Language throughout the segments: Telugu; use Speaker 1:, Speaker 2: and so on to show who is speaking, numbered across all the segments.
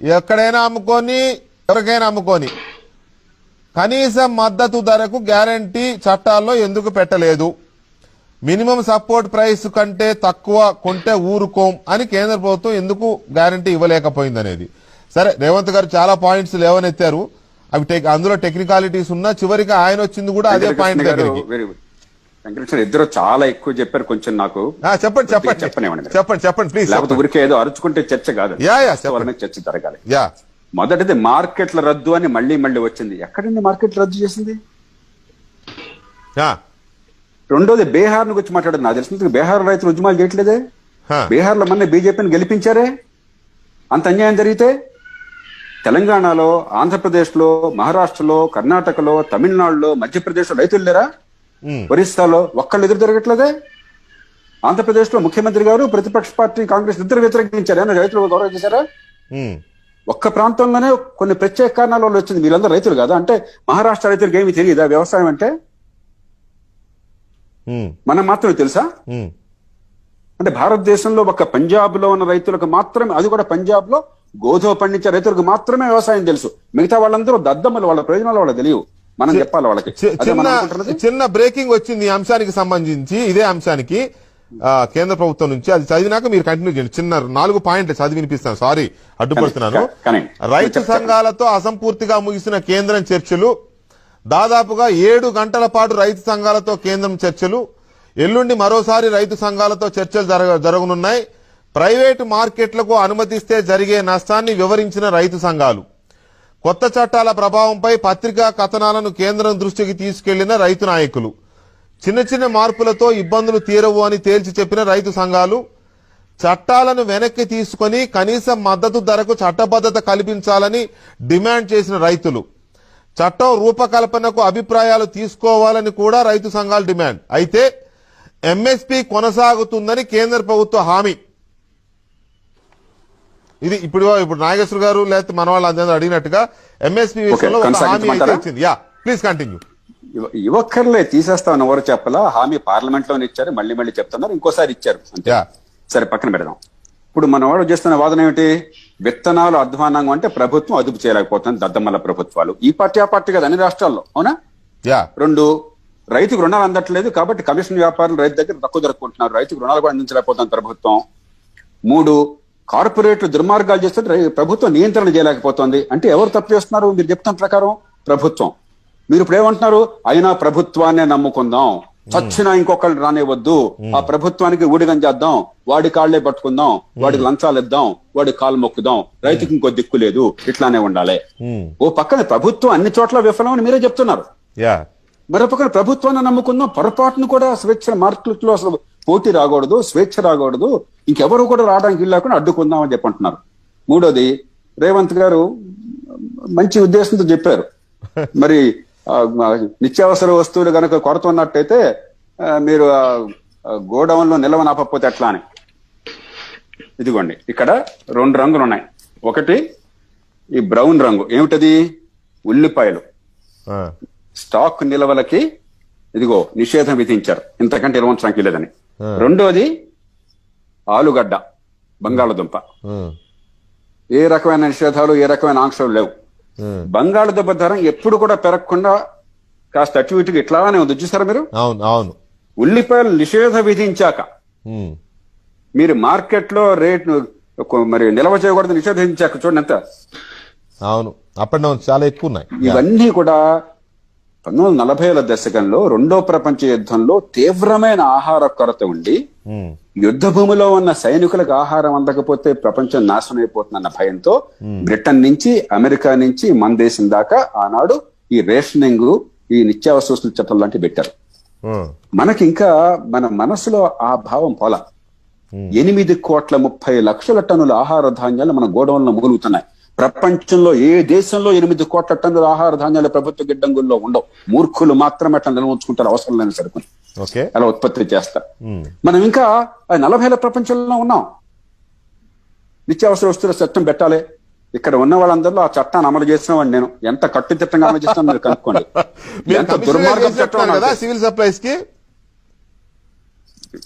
Speaker 1: ఎక్కడైనా అమ్ముకొని ఎవరికైనా అమ్ముకొని. కనీస మద్దతు ధరకు గ్యారంటీ చట్టాల్లో ఎందుకు పెట్టలేదు? మినిమం సపోర్ట్ ప్రైస్ కంటే తక్కువ కొంటే ఊరుకోం అని కేంద్ర ప్రభుత్వం ఎందుకు గ్యారంటీ ఇవ్వలేకపోయింది అనేది సరే రేవంత్ గారు చాలా పాయింట్స్ లేవనెత్తారు. అవి టెక్- అందులో టెక్నికాలిటీస్ ఉన్నా చివరికి ఆయన వచ్చింది కూడా అదే పాయింట్ దగ్గరికి.
Speaker 2: వెంకటకృష్ణ ఇద్దరు చాలా ఎక్కువ చెప్పారు. కొంచెం నాకు
Speaker 1: చెప్పండి చెప్పండి.
Speaker 2: చెప్పనివ్వండి.
Speaker 1: చెప్పండి చెప్పండి ప్లీజ్
Speaker 2: లేకపోతే ఊరికే ఏదో అరుచుకుంటే చర్చ కాదు. చర్చ జరగాలి.
Speaker 1: యా.
Speaker 2: మొదటిది మార్కెట్ల రద్దు అని మళ్ళీ మళ్ళీ వచ్చింది. ఎక్కడండి మార్కెట్ రద్దు చేసింది? రెండోది బీహార్ గురించి మాట్లాడారు నాకు తెలిసిన బీహార్ రైతులు ఉద్యమాలు చేయట్లేదే. బీహార్లో మొన్న బీజేపీని గెలిపించారే? అంత అన్యాయం జరిగితే? తెలంగాణలో ఆంధ్రప్రదేశ్లో మహారాష్ట్రలో కర్ణాటకలో తమిళనాడులో మధ్యప్రదేశ్లో రైతులు లేరా. ఒరిస్సాలో ఒక్కళ్ళు ఎదురు జరగట్లేదే ఆంధ్రప్రదేశ్లో ముఖ్యమంత్రి గారు ప్రతిపక్ష పార్టీ కాంగ్రెస్ ఇద్దరు వ్యతిరేకించారు. ఏమన్నా రైతులు గౌరవ చేశారా?
Speaker 1: ఉమ్.
Speaker 2: ఒక్క ప్రాంతంలోనే కొన్ని ప్రత్యేక కారణాల వల్ల వచ్చింది. వీళ్ళందరూ రైతులు కాదా? అంటే మహారాష్ట్ర రైతులకు ఏమీ తెలియదా? వ్యవసాయం అంటే?
Speaker 1: ఉమ్.
Speaker 2: మనం మాత్రమే తెలుసా. అంటే భారతదేశంలో ఒక పంజాబ్లో ఉన్న రైతులకు మాత్రమే అది కూడా పంజాబ్లో గోధుమ పండించే రైతులకు మాత్రమే వ్యవసాయం తెలుసు. మిగతా వాళ్ళందరూ దద్దమ్మలు వాళ్ళ ప్రయోజనాలు వాళ్ళకి తెలియవు. మనం చెప్పాలి వాళ్ళకి.
Speaker 1: చిన్న. చిన్న బ్రేకింగ్ వచ్చింది ఈ అంశానికి సంబంధించి ఇదే అంశానికి కేంద్ర ప్రభుత్వం నుంచి అది చదివినాక మీరు కంటిన్యూ చేయండి. చిన్న నాలుగు పాయింట్లు చదివి వినిపిస్తాను సారీ అడ్డుపడుతున్నాను. రైతు. సంఘాలతో అసంపూర్తిగా ముగిసిన కేంద్రం చర్చలు దాదాపుగా ఏడు గంటల పాటు రైతు సంఘాలతో కేంద్రం చర్చలు ఎల్లుండి మరోసారి రైతు సంఘాలతో చర్చలు జరగ జరగనున్నాయి. ప్రైవేటు మార్కెట్లకు అనుమతిస్తే జరిగే నష్టాన్ని వివరించిన రైతు సంఘాలు. కొత్త చట్టాల ప్రభావంపై పత్రికా కథనాలను కేంద్రం దృష్టికి తీసుకెళ్ళిన రైతు నాయకులు. చిన్న చిన్న మార్పులతో ఇబ్బందులు తీరవు అని తేల్చి చెప్పిన రైతు సంఘాలు చట్టాలను వెనక్కి తీసుకొని కనీస మద్దతు ధరకు చట్టబద్ధత కల్పించాలని డిమాండ్ చేసిన రైతులు. చట్టం రూపకల్పనకు అభిప్రాయాలు తీసుకోవాలని కూడా రైతు సంఘాలు డిమాండ్. అయితే ఎంఎస్పీ కొనసాగుతుందని కేంద్ర ప్రభుత్వ హామీ. ఇది ఇప్పుడు ఇప్పుడు నాగేశ్వర గారు లేకపోతే మన వాళ్ళు అందరూ అడిగినట్టుగా ఎంఎస్పి విషయంలో ఒక హామీ అయితే? ఇచ్చింది. యా ప్లీజ్ కంటిన్యూ
Speaker 2: ఇవ- ఇవ్వక్కర్లే తీసేస్తామని ఎవరు చెప్పలా? హామీ పార్లమెంట్లోనే ఇచ్చారు మళ్ళీ మళ్ళీ చెప్తున్నారు ఇంకోసారి ఇచ్చారు సరే పక్కన పెడదాం. ఇప్పుడు మన వాడు చేస్తున్న వాదన ఏమిటి? విత్తనాలు అధ్వానంగా అంటే ప్రభుత్వం అదుపు చేయలేకపోతుంది దద్దమ్మల ప్రభుత్వాలు. ఈ పార్టీ ఆ పార్టీ కదా అన్ని రాష్ట్రాల్లో అవునా?
Speaker 1: యా.
Speaker 2: రెండు రైతుకు రుణాలు అందట్లేదు కాబట్టి కమిషన్ వ్యాపారులు రైతు దగ్గర తక్కువ దొరుకుంటున్నారు రైతుకు రుణాలు కూడా అందించలేకపోతుంది ప్రభుత్వం. మూడు కార్పొరేట్లు దుర్మార్గాలు చేస్తుంటే రై- ప్రభుత్వం నియంత్రణ చేయలేకపోతుంది. అంటే ఎవరు తప్పు చేస్తున్నారు? మీరు చెప్తున్న ప్రకారం ప్రభుత్వం. మీరు ఇప్పుడు ఏమంటున్నారు? అయినా ప్రభుత్వాన్నే నమ్ముకుందాం. చచ్చినా ఇంకొకళ్ళు రానివ్వద్దు. ఆ ప్రభుత్వానికి ఊడిగం చేద్దాం. వాడి కాళ్ళే పట్టుకుందాం. వాడికి లంచాలు ఇద్దాం. వాడి కాలు మొక్కుదాం. రైతుకి ఇంకో దిక్కు లేదు. ఇట్లానే ఉండాలి. ఓ పక్కన ప్రభుత్వం అన్ని చోట్ల విఫలమని మీరే చెప్తున్నారు. మరో పక్కన ప్రభుత్వాన్ని నమ్ముకుందాం. పొరపాటును కూడా స్వేచ్ఛ మార్కెట్లో అసలు పోటీ రాకూడదు స్వేచ్ఛ రాకూడదు ఇంకెవరు కూడా రావడానికి లేకుండా అడ్డుకుందాం అని చెప్పంటున్నారు. మూడోది రేవంత్ గారు మంచి ఉద్దేశంతో చెప్పారు. మరి నిత్యావసర వస్తువులు గనక కొరత ఉన్నట్టయితే మీరు గోడౌన్లో నిలవనాపకపోతే ఎట్లా అని. ఇదిగోండి ఇక్కడ రెండు రంగులు ఉన్నాయి. ఒకటి ఈ బ్రౌన్ రంగు. ఏమిటది? ఉల్లిపాయలు. స్టాక్ నిల్వలకి ఇదిగో నిషేధం విధించారు. ఇంతకంటే ఇరవంచడానికి లేదని. రెండోది ఆలుగడ్డ బంగాళదుంప. ఏ రకమైన నిషేధాలు ఏ రకమైన ఆంక్షలు లేవు. బంగాళదుంప ధర ఎప్పుడు కూడా పెరగకుండా కాస్త అటు ఇటుగా ఇట్లానే ఉంది చూసారా మీరు
Speaker 1: అవును అవును
Speaker 2: ఉల్లిపాయలు నిషేధ విధించాక. మీరు మార్కెట్లో రేట్ మరి నిల్వ చేయకూడదు నిషేధించాక చూడండి ఎంత
Speaker 1: అవును అప్ అండ్ డౌన్ చాలా ఎక్కువ ఉన్నాయి.
Speaker 2: ఇవన్నీ కూడా పంతొమ్మిది వందల నలభైల దశకంలో రెండో ప్రపంచ యుద్ధంలో తీవ్రమైన ఆహార కొరత ఉండి. యుద్ధ భూమిలో ఉన్న సైనికులకు ఆహారం అందకపోతే ప్రపంచం నాశనం అయిపోతుందన్న భయంతో బ్రిటన్ నుంచి అమెరికా నుంచి మన దేశం దాకా ఆనాడు ఈ రేషనింగ్ ఈ నిత్యావసర వస్తువుల చట్టం లాంటివి పెట్టారు. మనకి ఇంకా మన మనసులో ఆ భావం పోల. ఎనిమిది కోట్ల ముప్పై లక్షల టన్నుల ఆహార ధాన్యాలు మన గోడౌన్లో మూలుగుతున్నాయి. ప్రపంచంలో ఏ దేశంలో ఎనిమిది కోట్ల టన్నుల ఆహార ధాన్యాలు ప్రభుత్వ గిడ్డంగుల్లో ఉండవు? మూర్ఖులు మాత్రమే అట్లా నిల్వ ఉంచుకుంటారు అవసరం లేని సరుకుని. అలా ఉత్పత్తి చేస్తారు. మనం ఇంకా నలభైల ప్రపంచంలో ఉన్నాం. నిత్యావసర వస్తువుల చట్టం పెట్టాలి. ఇక్కడ ఉన్న వాళ్ళందరిలో ఆ చట్టాన్ని అమలు చేసిన వాడిని నేను. ఎంత కట్టుదిట్టంగా అమలు చేస్తున్నా మీరు కనుక్కోండి. ఎంత దుర్మార్గం చట్టం
Speaker 1: సివిల్ సప్లైస్కి?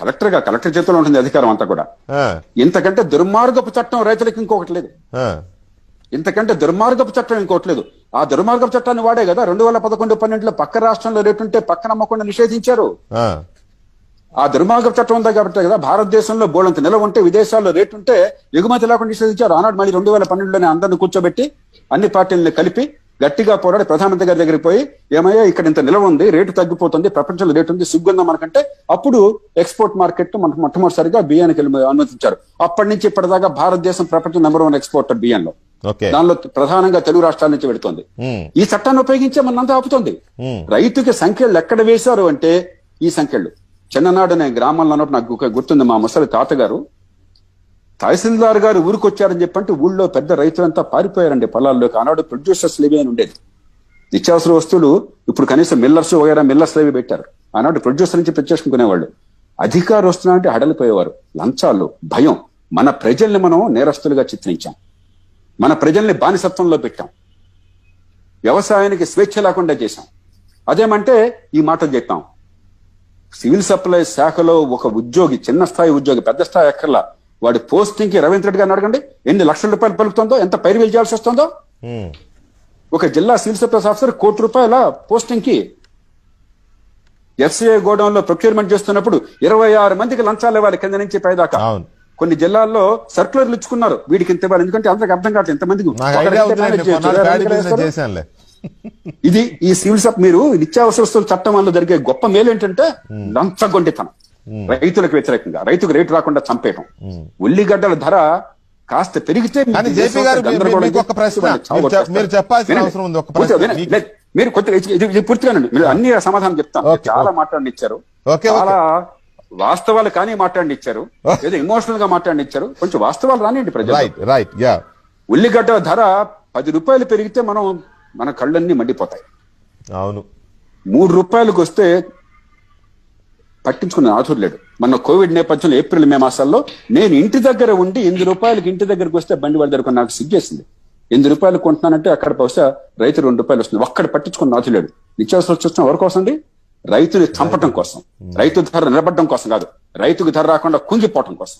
Speaker 1: కలెక్టర్గా
Speaker 2: కలెక్టర్ చేతిలో ఉంటుంది అధికారం అంతా కూడా. ఇంతకంటే దుర్మార్గపు చట్టం రైతులకు ఇంకొకటి లేదు. ఇంతకంటే దుర్మార్గపు చట్టం ఇంకోట్లేదు ఆ దుర్మార్గపు చట్టాన్ని వాడే కదా రెండు వేల పదకొండు పన్నెండులో పక్క రాష్ట్రంలో రేటు ఉంటే పక్కన అమ్మకుండా నిషేధించారు.
Speaker 1: ఆ,
Speaker 2: దుర్మార్గపు చట్టం ఉందా కాబట్టి కదా భారతదేశంలో బోళంత నిలవ ఉంటే విదేశాల్లో రేటు ఉంటే ఎగుమతి లేకుండా నిషేధించారు. ఆనాడు మళ్ళీ రెండు వేల పన్నెండులోనే అందరిని కూర్చోబెట్టి అన్ని పార్టీలను కలిపి గట్టిగా పోరాడి ప్రధానమంత్రి గారి దగ్గరికి పోయి ఏమయ్యా ఇక్కడ ఇంత నిలవ ఉంది రేటు తగ్గిపోతుంది ప్రపంచంలో రేటు ఉంది సిగ్గుందా మనకంటే? అప్పుడు ఎక్స్పోర్ట్ మార్కెట్ మనకు మొట్టమొదటిసారిగా బియ్యానికి అనుమతించారు. అప్పటి నుంచి ఇప్పటిదాకా భారతదేశం ప్రపంచం నెంబర్ వన్ ఎక్స్పోర్టర్ బియ్యంలో. దానిలో ప్రధానంగా తెలుగు రాష్ట్రాల నుంచి పెడుతోంది ఈ చట్టాన్ని ఉపయోగించే మనంతా ఆపుతుంది. రైతుకి సంఖ్యలు ఎక్కడ వేశారు అంటే ఈ సంఖ్యలు. చిన్ననాడు నేను గ్రామంలో ఉన్నప్పుడు నాకు గుర్తుంది మా ముసలి తాతగారు. తహసీల్దార్ గారు ఊరికి వచ్చారని చెప్పంటే ఊళ్ళో పెద్ద రైతులంతా పారిపోయారండి పొలాల్లోకి ఆనాడు ప్రొడ్యూసర్స్ లేవే అని ఉండేది. నిత్యావసర వస్తువులు ఇప్పుడు కనీసం మిల్లర్స్ వగైరా మిల్లర్స్ లేవి పెట్టారు. ఆనాడు ప్రొడ్యూసర్ నుంచి తెచ్చేసుకునేవాళ్ళు అధికారులు వస్తున్నారంటే హడలిపోయేవారు. లంచాలు భయం. మన ప్రజల్ని మనం నేరస్తులుగా చిత్రించాం. మన ప్రజల్ని బానిసత్వంలో పెట్టాం. వ్యవసాయానికి స్వేచ్ఛ లేకుండా చేశాం. అదేమంటే ఈ మాట చెప్పాం. సివిల్ సప్లై శాఖలో ఒక ఉద్యోగి చిన్న స్థాయి ఉద్యోగి పెద్ద స్థాయి ఎక్కర్లా వాడి పోస్టింగ్కి రవీంద్ర రెడ్డి గారిని అడగండి ఎన్ని లక్షల రూపాయలు పలుకుతుందో ఎంత పైరు చేయాల్సి వస్తుందో. ఒక జిల్లా సివిల్ సప్లైస్ ఆఫీసర్ కోటి రూపాయల పోస్టింగ్కి ఎఫ్సిఐ గోడౌన్లో ప్రొక్యూర్మెంట్ చేస్తున్నప్పుడు ఇరవై ఆరు మందికి లంచాలు ఇవ్వాలి కింద నుంచి పైదాకా. కొన్ని జిల్లాల్లో సర్కులర్లు ఇచ్చుకున్నారు. వీడికి ఇంత ఇవ్వాలి. ఎందుకంటే అందరికి అర్థం కావట్లేదు. ఎంతమందికి ఇది ఈ సివిల్ సప్ మీరు నిత్యావసర వస్తువుల చట్టం వల్ల జరిగే గొప్ప మేలు ఏంటంటే లంచగొండితనం. రైతులకు వ్యతిరేకంగా. రైతుకు రేటు రాకుండా చంపేయటం. ఉల్లిగడ్డల ధర కాస్త పెరిగితే
Speaker 1: మీరు
Speaker 2: కొద్దిగా పూర్తిగానండి. మీరు అన్ని సమాధానం చెప్తాను. చాలా. మాట్లాడినిచ్చారు. చాలా వాస్తవాలు కానీ మాట్లాడినిచ్చారు. ఏదో ఎమోషనల్గా మాట్లాడినిచ్చారు. కొంచెం వాస్తవాలు రానియండి ప్రజలు
Speaker 1: రైట్ యా
Speaker 2: ఉల్లిగడ్డ ధర పది రూపాయలు పెరిగితే మనం మన కళ్ళన్నీ మండిపోతాయి.
Speaker 1: అవును.
Speaker 2: మూడు రూపాయలకు వస్తే పట్టించుకున్న ఆతురు లేడు మన కోవిడ్ నేపథ్యంలో ఏప్రిల్ మే మాసాల్లో నేను ఇంటి దగ్గర ఉండి ఎనిమిది రూపాయలకి ఇంటి దగ్గరకు వస్తే బండి వాళ్ళ దగ్గర నాకు సిగ్గేసింది. ఎనిమిది రూపాయలు కొంటున్నానంటే అక్కడ బహుశా రైతు రెండు రూపాయలు వస్తుంది. ఒక్కడ పట్టించుకున్న ఆతురు లేడు నిత్యావసర వస్తున్న ఎవరి కోసం అండి రైతుని చంపటం కోసం. రైతు ధర నిలబడడం కోసం కాదు. రైతుకు ధర రాకుండా కుంగిపోవటం కోసం.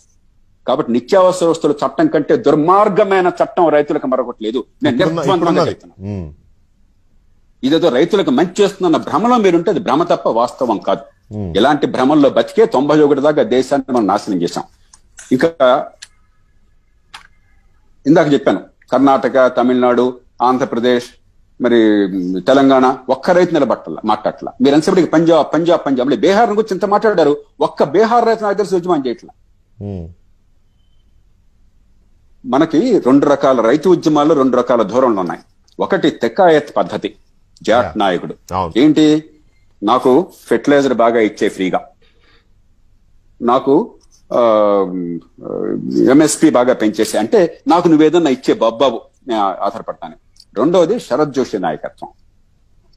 Speaker 2: కాబట్టి నిత్యావసర వస్తువుల చట్టం కంటే దుర్మార్గమైన చట్టం రైతులకు మరొకటి లేదు నేను ఇదేదో రైతులకు మంచి చేస్తున్న భ్రమలో మీరుంటే అది భ్రమ తప్ప వాస్తవం కాదు. ఇలాంటి భ్రమల్లో బతికే తొంభై ఒకటి దాకా దేశాన్ని మనం నాశనం చేశాం. ఇంకా ఇందాక చెప్పాను కర్ణాటక తమిళనాడు ఆంధ్రప్రదేశ్ మరి తెలంగాణ ఒక్క రైతు నిలబట్టాల మాట్లాడట్ల. మీరు ఎంతసేపటికి పంజాబ్ పంజాబ్ పంజాబ్ మళ్ళీ బీహార్ గురించి ఇంత మాట్లాడారు? ఒక్క బీహార్ రైతు నాకు తెలిసి ఉద్యమం చేయట్ల. మనకి రెండు రకాల రైతు ఉద్యమాల్లో రెండు రకాల ధోరణులు ఉన్నాయి. ఒకటి తెక్కాయత్ పద్ధతి జాట్ నాయకుడు. ఏంటి? నాకు ఫెర్టిలైజర్ బాగా ఇచ్చే ఫ్రీగా. నాకు ఎంఎస్పి బాగా పెంచేసి అంటే నాకు నువ్వేదన్నా ఇచ్చే బబ్బాబు నేను ఆధారపడతాను. రెండోది శరద్ జోషి నాయకత్వం.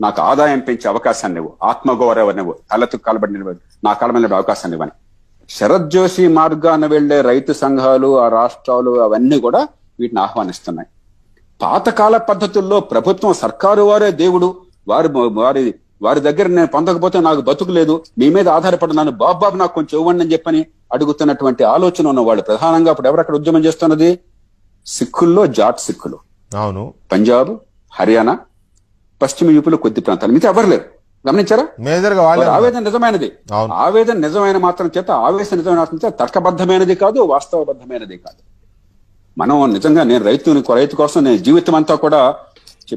Speaker 2: నాకు ఆదాయం పెంచే అవకాశాన్ని ఇవ్వు. ఆత్మగౌరవం నువ్వు తలెత్తు కలబడిన నా కాలం అవకాశాన్ని ఇవ్వని. శరద్ జోషి మార్గాన వెళ్ళే రైతు సంఘాలు ఆ రాష్ట్రాలు అవన్నీ కూడా వీటిని ఆహ్వానిస్తున్నాయి. పాతకాల పద్ధతుల్లో ప్రభుత్వం సర్కారు వారే దేవుడు. వారి వారి వారి దగ్గర నేను పొందకపోతే నాకు బతుకు లేదు. మీ మీద ఆధారపడినాను బాబు బాబు నాకు కొంచెం ఇవ్వండి అని చెప్పని అడుగుతున్నటువంటి ఆలోచన ఉన్న వాళ్ళు ప్రధానంగా ఇప్పుడు ఎవరక్కడ ఉద్యమం చేస్తున్నది? సిక్కుల్లో జాట్ సిక్కులు.
Speaker 1: అవును.
Speaker 2: పంజాబ్ హర్యానా పశ్చిమ యూపీలో కొద్ది ప్రాంతాలు. మిగతా ఎవరు లేరు? గమనించారా?
Speaker 1: మేజర్గా వాళ్ళే
Speaker 2: వారి ఆవేదన నిజమైనది. ఆవేదన నిజమైన మాత్రం చేత ఆవేశం నిజమైన మాత్రం చేత తర్కబద్ధమైనది కాదు వాస్తవబద్ధమైనది కాదు. మనం నిజంగా నేను రైతుని రైతు కోసం నేను జీవితం అంతా కూడా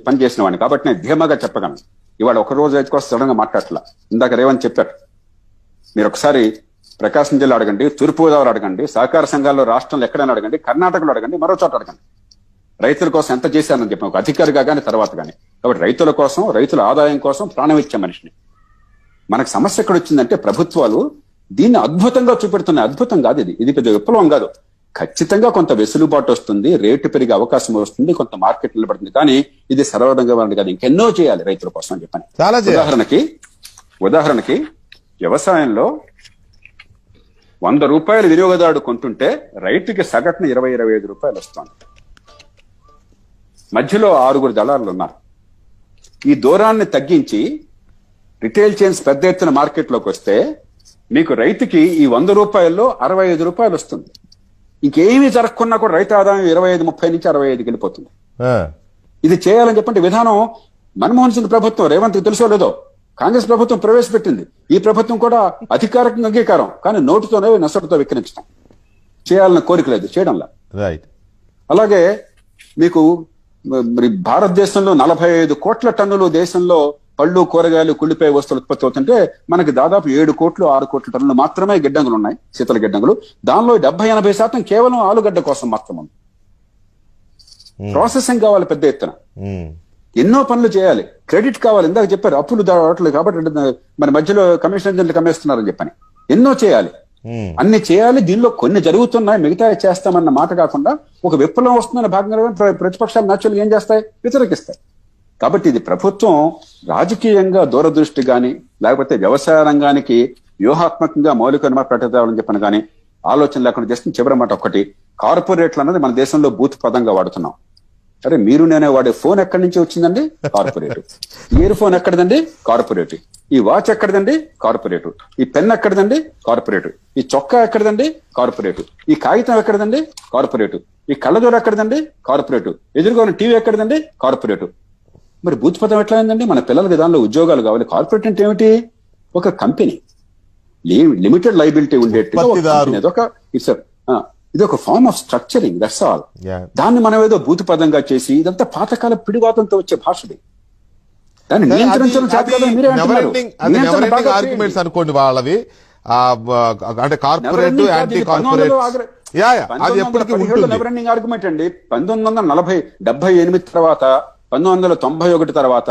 Speaker 2: పనిచేసిన వాడిని కాబట్టి నేను ధీమాగా చెప్పగలను. ఇవాళ ఒక రోజు రైతు కోసం సడన్గా మాట్లాడట్లా. ఇందాక రేవని చెప్పారు మీరు ఒకసారి ప్రకాశం జిల్లా అడగండి తూర్పుగోదావరి అడగండి సహకార సంఘాల్లో రాష్ట్రంలో ఎక్కడైనా అడగండి కర్ణాటకలో అడగండి మరో చోట అడగండి. రైతుల కోసం ఎంత చేశానని చెప్పిన ఒక అధికారిగా కానీ తర్వాత కానీ కాబట్టి రైతుల కోసం రైతుల ఆదాయం కోసం ప్రాణం ఇచ్చే మనిషిని. మనకు సమస్య ఎక్కడ వచ్చిందంటే ప్రభుత్వాలు దీన్ని అద్భుతంగా చూపెడుతున్నాయి. అద్భుతం కాదు ఇది. ఇది పెద్ద విప్లవం కాదు. ఖచ్చితంగా కొంత వెసులుబాటు వస్తుంది రేటు పెరిగే అవకాశం వస్తుంది కొంత మార్కెట్ నిలబడుతుంది. కానీ ఇది సర్వదంగా కాదు. ఇంకెన్నో చేయాలి రైతుల కోసం అని చెప్పని. ఉదాహరణకి ఉదాహరణకి వ్యవసాయంలో వంద రూపాయలు వినియోగదారుడు కొంటుంటే రైతుకి సగటున ఇరవై ఇరవై ఐదు రూపాయలు వస్తుంది. మధ్యలో ఆరుగురు దళారులు ఉన్నారు. ఈ దూరాన్ని తగ్గించి రిటైల్ చైన్స్ పెద్ద ఎత్తున మార్కెట్లోకి వస్తే మీకు రైతుకి ఈ వంద రూపాయల్లో అరవై ఐదు రూపాయలు వస్తుంది. ఇంకేమీ జరగకున్నా కూడా రైతు ఆదాయం ఇరవై ఐదు ముప్పై నుంచి అరవై ఐదుకి వెళ్ళిపోతుంది. ఇది చేయాలని చెప్పంటే విధానం మన్మోహన్ సింగ్ ప్రభుత్వం రేవంత్ తెలుసో లేదో? కాంగ్రెస్ ప్రభుత్వం ప్రవేశపెట్టింది. ఈ ప్రభుత్వం కూడా అధికారికంగా అంగీకారం కానీ నోటితోనే నష్టంతో విక్రయించడం చేయాలన్న కోరిక లేదు చేయడంలా. అలాగే మీకు మరి భారతదేశంలో నలభై ఐదు కోట్ల టన్నులు దేశంలో పళ్ళు కూరగాయలు కుళ్ళిపోయే వస్తువులు ఉత్పత్తి అవుతుంటే మనకి దాదాపు ఏడు కోట్లు ఆరు కోట్ల టన్నులు మాత్రమే గిడ్డంగులు ఉన్నాయి శీతల గిడ్డంగులు. దానిలో డెబ్బై ఎనభై శాతం కేవలం ఆలుగడ్డ కోసం మాత్రం ఉంది. ప్రాసెసింగ్ కావాలి పెద్ద ఎత్తున. ఎన్నో పనులు చేయాలి. క్రెడిట్ కావాలి. ఇందాక చెప్పారు అప్పులు దావట్లేదు కాబట్టి మరి మధ్యలో కమిషన్ ఏజెంట్లు కమ్మేస్తున్నారని చెప్పని. ఎన్నో చేయాలి.
Speaker 1: Hmm.
Speaker 2: అన్ని చేయాలి దీనిలో కొన్ని జరుగుతున్నాయి మిగతా చేస్తామన్న మాట కాకుండా ఒక విప్లవం వస్తుందన్న భాగంగా ప్ర- ప్రతిపక్షాలు న్యాచురల్ ఏం చేస్తాయి? వ్యతిరేకిస్తాయి. కాబట్టి ఇది ప్రభుత్వం రాజకీయంగా దూరదృష్టి గాని లేకపోతే వ్యవసాయ రంగానికి వ్యూహాత్మకంగా మౌలిక ప్రకటించాలని చెప్పిన కానీ ఆలోచన లేకుండా జస్ట్ చివరి మాట ఒకటి కార్పొరేట్లు అన్నది మన దేశంలో బూత్ పదంగా వాడుతున్నాం. అరే మీరు నేనే వాడే ఫోన్ ఎక్కడి నుంచి వచ్చిందండి? కార్పొరేట్. ఇయర్ ఫోన్ ఎక్కడిదండి? కార్పొరేట్. ఈ వాచ్ ఎక్కడిదండి? కార్పొరేట్. ఈ పెన్ ఎక్కడిదండి? కార్పొరేట్. ఈ చొక్కా ఎక్కడిదండి? కార్పొరేట్. ఈ కాగితం ఎక్కడిదండి? కార్పొరేట్. ఈ కళ్ళజోడు ఎక్కడిదండి? కార్పొరేట్. ఎదురుగా టీవీ ఎక్కడిదండి? కార్పొరేట్. మరి బూత్ పదం ఎట్లా అయిందండి మన పిల్లలకి దానిలో ఉద్యోగాలు కావాలి. కార్పొరేట్ అంటే ఏమిటి? ఒక కంపెనీ. లిమిటెడ్ లైబిలిటీ ఉండేట్టుగా ఒక ఇట్స్ ఇది ఒక form of structuring that's all. దాన్ని మనం ఏదో భూతి పదంగా చేసి ఇదంతా పాతకాల పిడివాతంతో వచ్చే భాషది. దాన్ని నియంత్రించడం
Speaker 1: ఆర్గ్యుమెంట్స్. అనుకోండి వాళ్ళవి. అంటే కార్పొరేట్ యాంటీ కార్పొరేట్
Speaker 2: 1900 ఆగ్ర-
Speaker 1: యా యా అది
Speaker 2: 1917
Speaker 1: ఎప్పటికీ ఉంటుంది.
Speaker 2: ఆర్గ్యుమెంట్ అండి. పంతొమ్మిది వందల నలభై డెబ్బై ఎనిమిది తర్వాత పంతొమ్మిది వందల తొంభై ఒకటి తర్వాత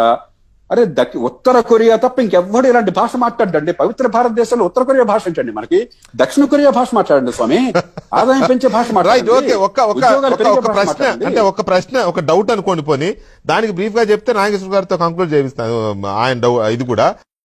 Speaker 2: అరే దక్కి ఉత్తర కొరియా తప్ప ఇంకెవ్వడు ఇలాంటి భాష మాట్లాడండి పవిత్ర భారతదేశంలో ఉత్తర కొరియా భాష ఏంటండి మనకి? దక్షిణ కొరియా భాష మాట్లాడండి స్వామి. ఆదాయం పెంచే భాష మాట్లాడండి.
Speaker 1: ఒక- ప్రశ్న. అంటే ఒక ప్రశ్న ఒక డౌట్ అనుకోండి పోని. దానికి బ్రీఫ్గా చెప్తే నాగేశ్వర గారితో కంక్లూడ్ చేపిస్తాను ఆయన ఇది కూడా.